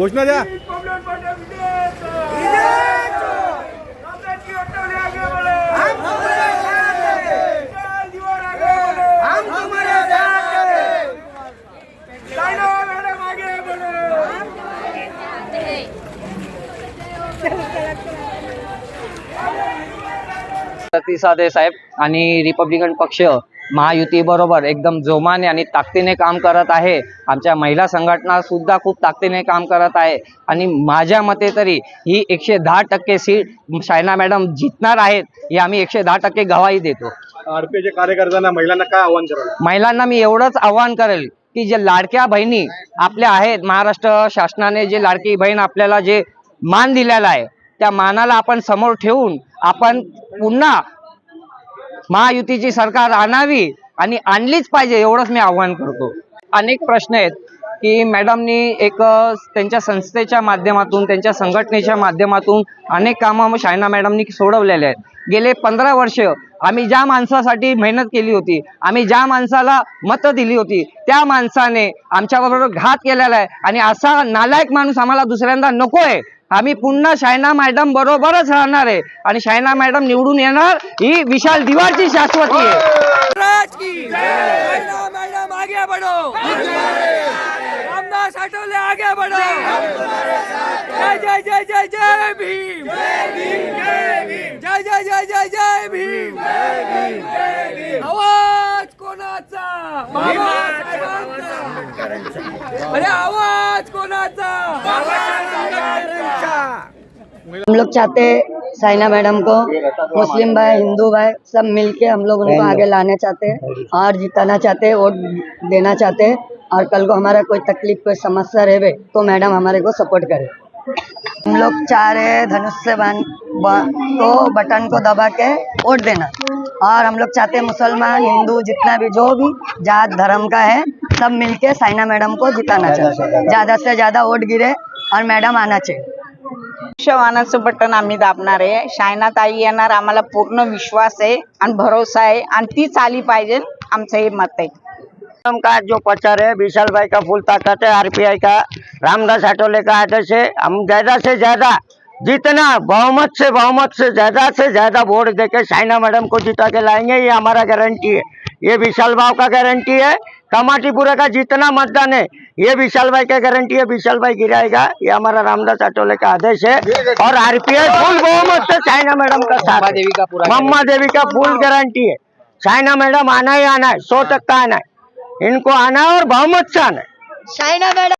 घोषणा द्या. प्रतिसाद आहे साहेब आणि रिपब्लिकन पक्ष महायुती बरोबर एकदम जोमाने आणि ताकदीने काम करत आहे. आमच्या महिला संघटना सुद्धा खूप ताकदीने काम करत आहे. आणि माझ्या मते तरी ही एकशे दहा टक्के सीट शायना मॅडम जिंकणार आहेत ही आम्ही एकशे दहा टक्के गवाही देतो. आरपीचे कार्यकर्त्यांना महिलांना काय आव्हान कराल? महिलांना मी एवढंच आव्हान करेल की जे लाडक्या बहिणी आपल्या आहेत महाराष्ट्र शासनाने जे लाडकी बहीण आपल्याला जे मान दिलेला आहे त्या मानाला आपण समोर ठेवून आपण पुन्हा महायुतीची सरकार आणावी आणि आणलीच पाहिजे एवढंच मी आव्हान करतो. अनेक प्रश्न आहेत की मॅडमनी एक त्यांच्या संस्थेच्या माध्यमातून त्यांच्या संघटनेच्या माध्यमातून अनेक कामं शायना मॅडमनी सोडवलेले आहेत. गेले पंधरा वर्ष आम्ही ज्या माणसासाठी मेहनत केली होती आम्ही ज्या माणसाला मतं दिली होती त्या माणसाने आमच्याबरोबर घात केलेला आहे. आणि असा नालायक माणूस आम्हाला दुसऱ्यांदा नको आहे आम्ही पुन्हा शायना मॅडम बरोबरच राहणार आहे. आणि शायना मॅडम निवडून येणार ही विशाल दिवारची शाश्वती आहे. आवाज कोणाचा. अरे आवाज कोणाचा? हम लोग चाहते हैं साइना मैडम को, मुस्लिम भाई, हिंदू भाई, सब मिलके हम लोग उनको आगे लाने चाहते हैं और जिताना चाहते हैं, वोट देना चाहते हैं। और कल को हमारा कोई तकलीफ़, कोई समस्या रहे तो मैडम हमारे को सपोर्ट करे। हम लोग चाह रहे हैं धनुष से बाँध बा- तो बटन को दबा के वोट देना। और हम लोग चाहते हैं मुसलमान, हिंदू, जितना भी जो भी जात, धर्म का है, सब मिलके साइना मैडम को जिताना चाहिए ज़्यादा से ज़्यादा वोट गिरे और मैडम आना चाहिए। वाहनाचं बटन आम्ही दाबणार आहे. शायना ताई येणार आम्हाला पूर्ण विश्वास आहे आणि भरोसा आहे आणि तीच आली पाहिजे आमचं हे मत आहे. निगम का जो प्रचार है विशाल भाई का फुल ताकत है आरपीआई का रामदास आठवले का आदर्श है हम ज्यादा से ज्यादा जितना बहुमत से बहुमत से ज्यादा से ज्यादा वोट देके साइना मैडम को जिता के लाएंगे ये हमारा गारंटी है। ये विशाल भाव का गारंटी है कमाटीपुरा का जितना मतदान है ये विशाल भाई का गारंटी है विशाल भाई गिराएगा। ये हमारा रामदास अटोले का आदेश है। और आरपीआई फुल बहुमत से चाइना मैडम का साथ देवी का पूरा मम्मा देवी का फुल गारंटी है। साइना मैडम आना ही आना है सौ टक्का आना है। इनको आना है और बहुमत से आना है। साइना मैडम